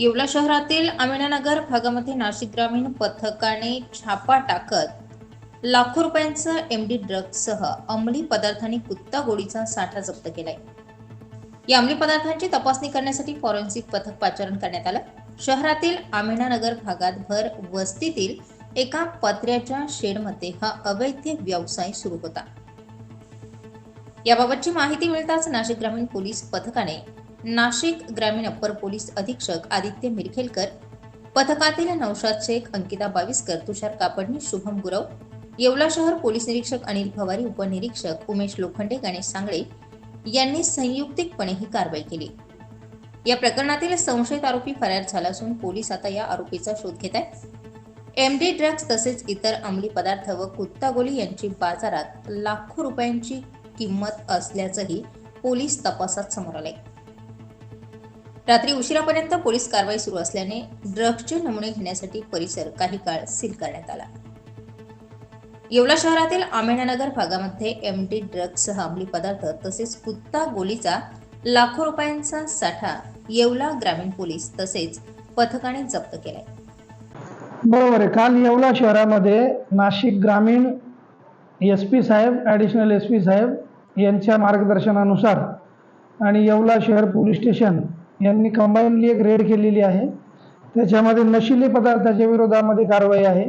येवला शहरातील अमिनानगर भागामध्ये नाशिक ग्रामीण पथकाने छापा टाकत लाखो रुपयांचा एमडी ड्रग्जसह अंमली पदार्थांनी कुत्ता गोळीचा साठा जप्त केलाय. या अंमली पदार्थांची तपासणी करण्यासाठी फॉरेन्सिक पथक पाचारण करण्यात आलं. शहरातील आमिनानगर भागात भर वस्तीतील एका पत्र्याच्या शेडमध्ये हा अवैध व्यवसाय सुरू होता. याबाबतची माहिती मिळताच नाशिक ग्रामीण पोलीस पथकाने नाशिक ग्रामीण अप्पर पोलीस अधीक्षक आदित्य मिरखेलकर पथकातील नौशाद शेख अंकिता बाविस्कर तुषार कापडणी शुभम गुरव येवला शहर पोलीस निरीक्षक अनिल भवारी उपनिरीक्षक उमेश लोखंडे गणेश सांगळे यांनी संयुक्तिकपणे ही कारवाई केली. या प्रकरणातील संशयित आरोपी फरार झाला असून पोलीस आता या आरोपीचा शोध घेत आहेत. एमडी ड्रग्ज तसेच इतर अंमली पदार्थ व कुत्तागोली यांची बाजारात लाखो रुपयांची किंमत असल्याचंही पोलीस तपासात समोर आले रात्री उशिरापर्यंत पोलीस कारवाई सुरू असल्याने ड्रग्सचे नमुने घेण्यासाठी परिसर काही काळ सील करण्यात आला. येवला शहरातील आमेणानगर भागामध्ये एमडी ड्रग्जसह अंमली पदार्थ तसेच कुत्ता गोलीचा लाखो रुपयांचा साठा येवला ग्रामीण पोलीस तसेच पथकाने जप्त केलाय. बरोबर आहे. काल येवला शहरामध्ये नाशिक ग्रामीण एस पी साहेब ॲडिशनल एस पी साहेब यांच्या मार्गदर्शनानुसार आणि येवला शहर पोलीस स्टेशन यांनी कंबाईनली एक रेड केलेली आहे. त्याच्यामध्ये नशिले पदार्थाच्या विरोधामध्ये कारवाई आहे.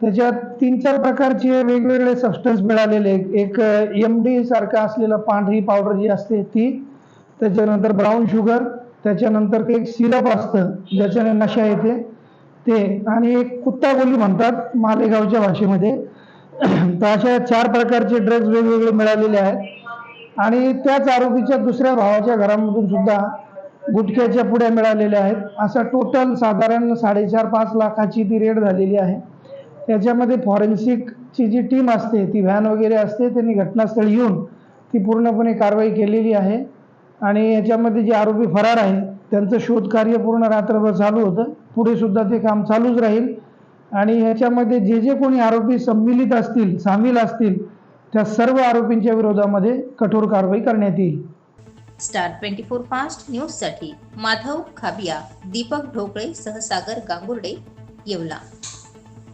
त्याच्यात तीन चार प्रकारचे वेगवेगळे सबस्टन्स मिळालेले आहेत. एक एम डी सारखं असलेलं पांढरी पावडर जी असते ती त्याच्यानंतर ब्राऊन शुगर त्याच्यानंतर एक सिरप असतं ज्याच्याने नशा येते. ते आणि एक कुत्ता गोली म्हणतात मालेगावच्या भाषेमध्ये. तर अशा चार प्रकारचे ड्रग्ज वेगवेगळे मिळालेले आहेत. आणि त्याच आरोपीच्या दुसऱ्या भावाच्या घरामधून सुद्धा गुटख्याच्या पुड्या मिळालेल्या आहेत. असं टोटल साधारण साडेचार पाच लाखाची ती रेड झालेली आहे. त्याच्यामध्ये फॉरेन्सिकची जी टीम असते ती व्हॅन वगैरे असते त्यांनी घटनास्थळी येऊन ती पूर्णपणे कारवाई केलेली आहे. आणि याच्यामध्ये जे आरोपी फरार आहे त्यांचं शोधकार्य पूर्ण रात्रभर चालू होतं. पुढे सुद्धा ते काम चालूच राहील. आणि ह्याच्यामध्ये जे जे कोणी आरोपी संमिलित असतील सामील असतील त्या सर्व आरोपींच्या विरोधामध्ये कठोर कारवाई करण्यात येईल. स्टार ट्वेंटी फोर फास्ट न्यूजसाठी माधव खाबिया दीपक ढोकळे सहसागर गांगुर्डे येवला.